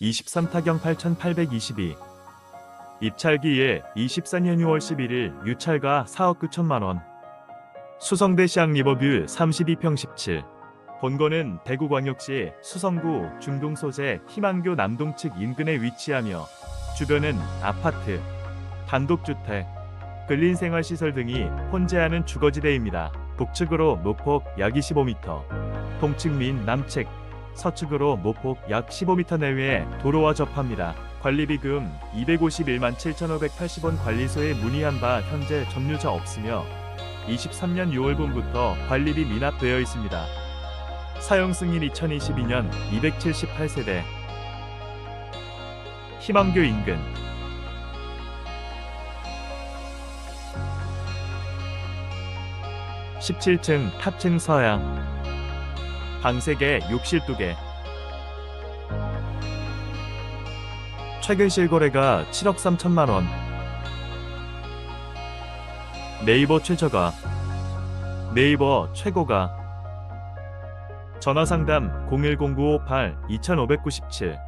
23타경 8822 입찰기 1 24년 6월 11일 유찰가 4억 9천만 원. 수성대 시향 리버뷰 32평 17 본거는 대구광역시 수성구 중동 소재 희망교 남동 측 인근에 위치하며 주변은 아파트, 단독주택, 근린생활시설 등이 혼재하는 주거지대입니다. 북측으로 노폭 약 25m, 동측 민 남측, 서측으로 노폭 약 15m 내외에 도로와 접합니다. 관리비금 251만 7,580원 관리소에 문의한 바 현재 점유자 없으며 23년 6월분부터 관리비 미납되어 있습니다. 사용 승인 2022년 278세대 희망교 인근 17층 탑층 서양 방 3개 욕실 2개. 최근 실거래가 7억 3천만 원. 네이버 최저가. 네이버 최고가. 전화상담 010-958-2597